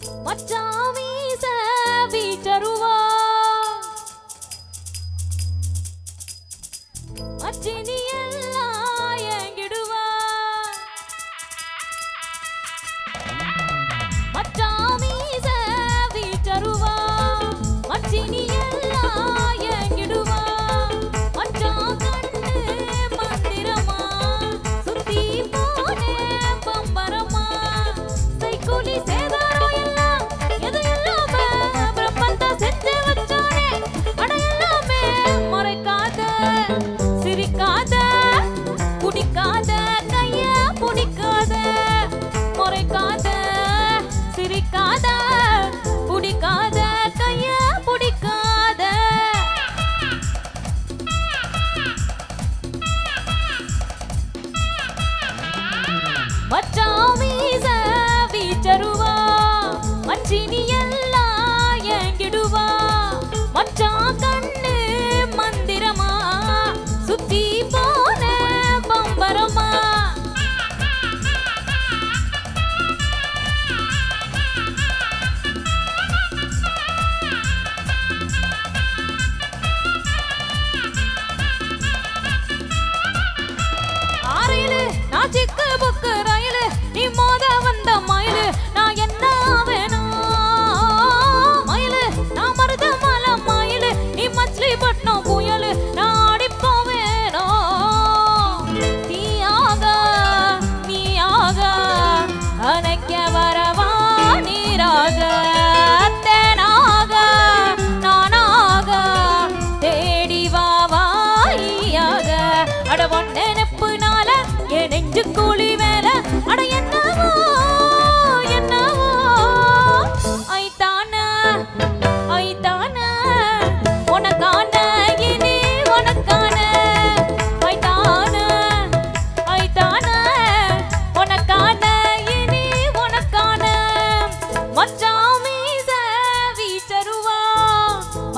மச்சாமி வீட்டருவா. மச்சினி எல்லாம் எங்கிடுவா மச்சாமி வீட்டருவா. மச்சினி மற்றாமீச வீச்சருவா மஞ்சினியல்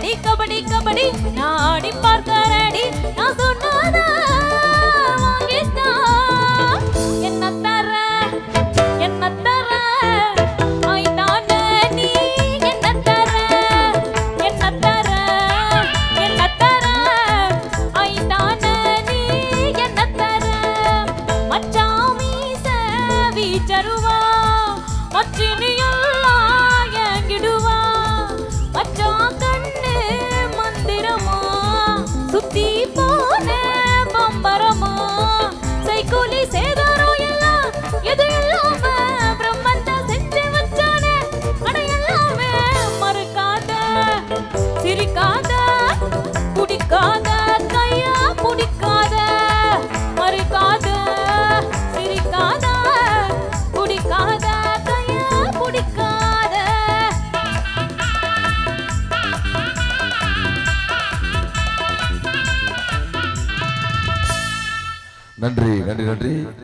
கபடி கபடி கபடி. நான் ஆடி நன்றி நன்றி நன்றி.